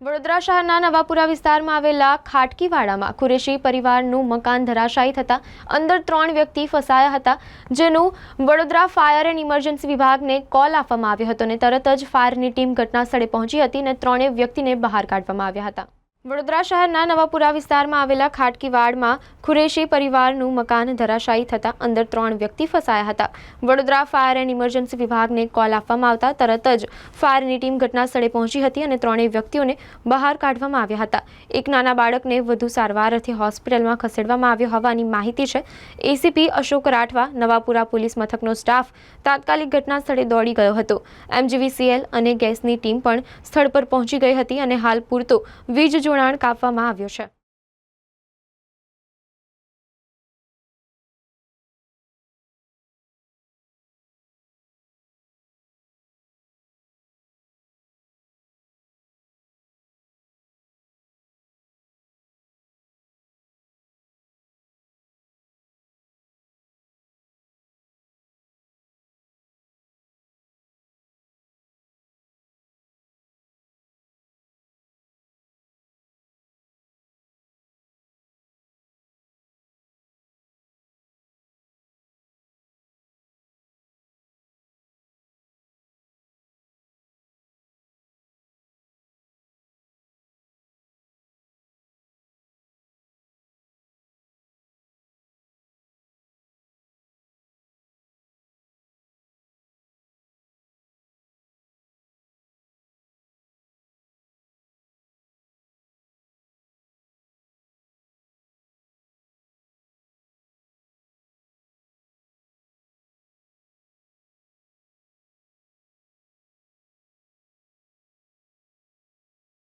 વડોદરા શહેરના નવાપુરા વિસ્તારમાં આવેલા ખાટકીવાડામાં કુરેશી પરિવારનું મકાન ધરાશાયી થતાં અંદર ત્રણ વ્યક્તિ ફસાયા હતા, જેનું વડોદરા ફાયર એન્ડ ઇમરજન્સી વિભાગને કોલ આપવામાં આવ્યો હતો અને તરત જ ફાયરની ટીમ ઘટના સ્થળે પહોંચી હતી અને ત્રણેય વ્યક્તિને બહાર કાઢવામાં આવ્યા હતા. વડોદરા શહેરના નવાપુરા વિસ્તારમાં આવેલા ખાટકીવાડમાં ખુરેશી પરિવારનું મકાન ધરાશાયી થતાં અંદર ત્રણ વ્યક્તિ ફસાયા હતા. વડોદરા ફાયર એન્ડ ઇમરજન્સી વિભાગને કોલ આપવામાં આવતા તરત જ ફાયરની ટીમ ઘટના સ્થળે પહોંચી હતી અને ત્રણેય વ્યક્તિઓને બહાર કાઢવામાં આવ્યા હતા. એક નાના બાળકને વધુ સારવાર અર્થે હોસ્પિટલમાં ખસેડવામાં આવ્યો હોવાની માહિતી છે. એસીપી અશોક રાઠવા, નવાપુરા પોલીસ મથકનો સ્ટાફ, તાત્કાલિક ઘટનાસ્થળે દોડી ગયો હતો. એમજીવીસીએલ અને ગેસની ટીમ પણ સ્થળ પર પહોંચી ગઈ હતી અને હાલ પૂરતો વીજ જોડાણ કાપવામાં આવ્યું છે.